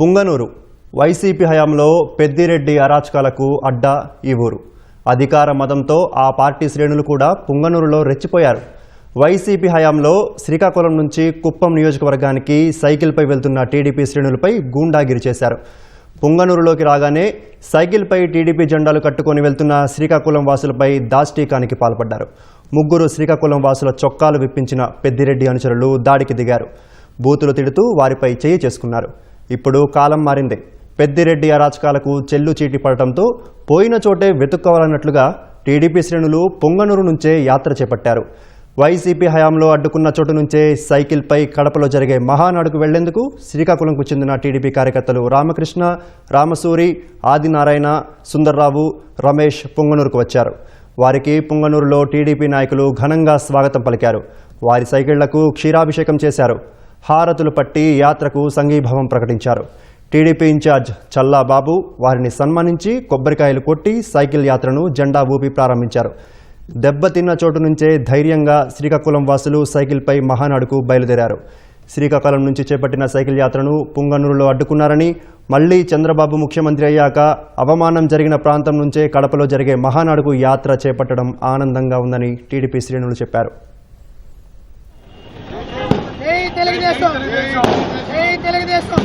Punganur YCP హయాంలో పెద్దిరెడ్డి అరాచకాలకు అడ్డా ఈ ఊరు. అధికార మతంతో ఆ పార్టీ శ్రేణులు కూడా పుంగనూరులో రెచ్చిపోయారు. వైసీపీ హయాంలో శ్రీకాకుళం నుంచి కుప్పం నియోజకవర్గానికి సైకిల్పై వెళ్తున్న టీడీపీ శ్రేణులపై గూండాగిరి చేశారు. పుంగనూరులోకి రాగానే సైకిల్పై టీడీపీ జెండాలు కట్టుకొని వెళ్తున్న శ్రీకాకుళం వాసులపై దాష్టీకానికి పాల్పడ్డారు. ముగ్గురు శ్రీకాకుళం వాసుల చొక్కాలు విప్పించిన పెద్దిరెడ్డి అనుచరులు దాడికి దిగారు. బూతులు తిడుతూ వారిపై చేయి చేసుకున్నారు. ఇప్పుడు కాలం మారింది. పెద్దిరెడ్డి అరాచకాలకు చెల్లు చీటి పడటంతో పోయిన చోటే వెతుక్కోవాలన్నట్లుగా టీడీపీ శ్రేణులు పొంగనూరు నుంచే యాత్ర చేపట్టారు. వైసీపీ హయాంలో అడ్డుకున్న చోటు నుంచే సైకిల్పై కడపలో జరిగే మహానాడుకు వెళ్ళేందుకు శ్రీకాకుళంకు చెందిన టీడీపీ కార్యకర్తలు రామకృష్ణ రామసూరి ఆదినారాయణ సుందర్రావు రమేష్ పొంగనూరుకు వచ్చారు. వారికి పొంగనూరులో టీడీపీ నాయకులు ఘనంగా స్వాగతం పలికారు. వారి సైకిళ్ళకు క్షీరాభిషేకం చేశారు. హారతులు పట్టి యాత్రకు సంఘీభావం ప్రకటించారు. టీడీపీ ఇన్ఛార్జ్ చల్లాబాబు వారిని సన్మానించి కొబ్బరికాయలు కొట్టి సైకిల్ యాత్రను జెండా ఊపి ప్రారంభించారు. దెబ్బతిన్న చోటు నుంచే ధైర్యంగా శ్రీకాకుళం వాసులు సైకిల్పై మహానాడుకు బయలుదేరారు. శ్రీకాకుళం నుంచి చేపట్టిన సైకిల్ యాత్రను పుంగనూరులో అడ్డుకున్నారని మళ్ళీ చంద్రబాబు ముఖ్యమంత్రి అయ్యాక అవమానం జరిగిన ప్రాంతం నుంచే కడపలో జరిగే మహానాడుకు యాత్ర చేపట్టడం ఆనందంగా ఉందని టీడీపీ శ్రేణులు చెప్పారు. తెలుగుదేశం జై తెలుగుదేశం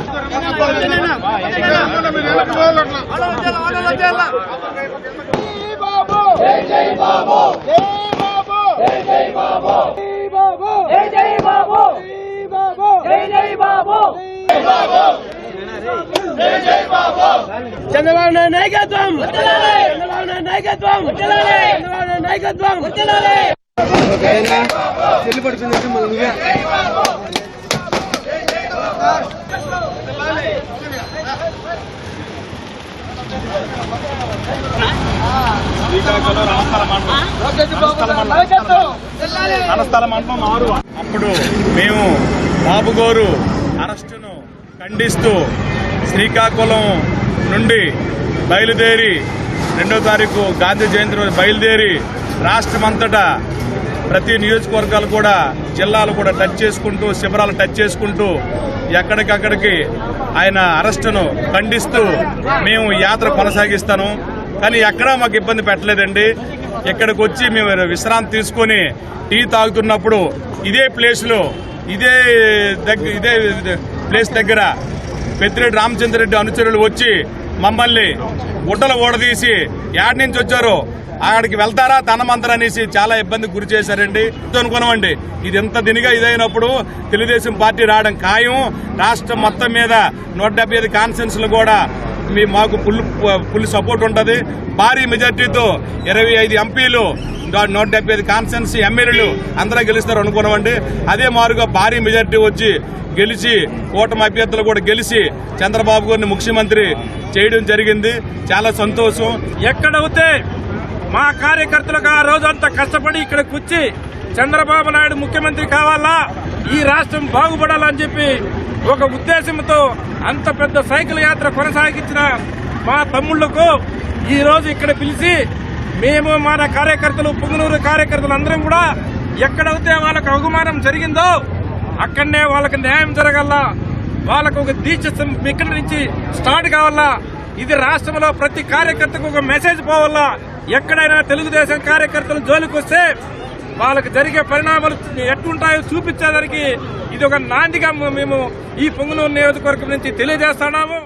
బాబు. జై జై బాబు. జై బాబు జై జై బాబు జై జై బాబు జై జై బాబు చంద్రబాబు నాయుడు నాయకత్వం చంద్రబాబు నాయుడు నాయకత్వం చంద్రబాబు నాయుడు నాయకత్వం శ్రీకాకుళం మండలం మండలం ఆరు అప్పుడు మేము బాబు అరెస్టును ఖండిస్తూ శ్రీకాకుళం నుండి బయలుదేరి రెండో తారీఖు గాంధీ జయంతి రోజు బయలుదేరి రాష్ట్రమంతటా ప్రతి నియోజకవర్గాలు కూడా జిల్లాలు కూడా టచ్ చేసుకుంటూ శిబిరాలు టచ్ చేసుకుంటూ ఎక్కడికక్కడికి ఆయన అరెస్టును ఖండిస్తూ మేము యాత్ర కొనసాగిస్తాను. కానీ ఎక్కడా మాకు ఇబ్బంది పెట్టలేదండి. ఇక్కడికి వచ్చి మేము విశ్రాంతి తీసుకొని టీ తాగుతున్నప్పుడు ఇదే ప్లేస్లో ఇదే దగ్గర ఇదే ప్లేస్ దగ్గర పెద్దిరెడ్డి రామచంద్రరెడ్డి అనుచరులు వచ్చి మమ్మల్ని గుడ్డలు ఓడదీసి యాడ్ నుంచి వచ్చారో అక్కడికి వెళ్తారా? తనమంతరం అనేసి చాలా ఇబ్బందికి గురి చేశారండి. అనుకున్నామండి ఇది ఎంత దినిగా ఇదైనప్పుడు తెలుగుదేశం పార్టీ రావడం ఖాయం. రాష్ట్రం మొత్తం మీద నూట డెబ్బై ఐదు కాన్ఫరెన్స్లు కూడా మీ మాకు ఫుల్ ఫుల్ సపోర్ట్ ఉంటుంది. భారీ మెజార్టీతో ఇరవై ఐదు ఎంపీలు నూట డెబ్బై ఐదు కాన్ఫరెన్స్ ఎమ్మెల్యేలు అందరూ గెలుస్తారు అనుకున్నామండి అదే మారుగా భారీ మెజార్టీ వచ్చి గెలిచి కూటమి అభ్యర్థులు కూడా గెలిచి చంద్రబాబు గారిని ముఖ్యమంత్రి చేయడం జరిగింది. చాలా సంతోషం. ఎక్కడవుతే మా కార్యకర్తలకు ఆ రోజంతా కష్టపడి ఇక్కడికి వచ్చి చంద్రబాబు నాయుడు ముఖ్యమంత్రి కావాలా? ఈ రాష్ట్రం బాగుపడాలని చెప్పి ఒక ఉద్దేశంతో అంత పెద్ద సైకిల్ యాత్ర కొనసాగించిన మా తమ్ముళ్ళకు ఈరోజు ఇక్కడ పిలిచి మేము మన కార్యకర్తలు పుంగనూరు కార్యకర్తలు అందరం కూడా ఎక్కడైతే వాళ్ళకు అవమానం జరిగిందో అక్కడనే వాళ్ళకి న్యాయం జరగాల? వాళ్ళకు ఒక దీక్ష ఇక్కడ ఇక్కడి నుంచి స్టార్ట్ కావాలా? ఇది రాష్ట్రంలో ప్రతి కార్యకర్తకు ఒక మెసేజ్ పోవాలా? ఎక్కడైనా తెలుగుదేశం కార్యకర్తలు జోలికి వస్తే వాళ్ళకి జరిగే పరిణామాలు ఎట్లుంటాయో చూపించేదానికి ఇది ఒక నాందిగా మేము ఈ పొంగునూరు నియోజకవర్గం నుంచి తెలియజేస్తున్నాము.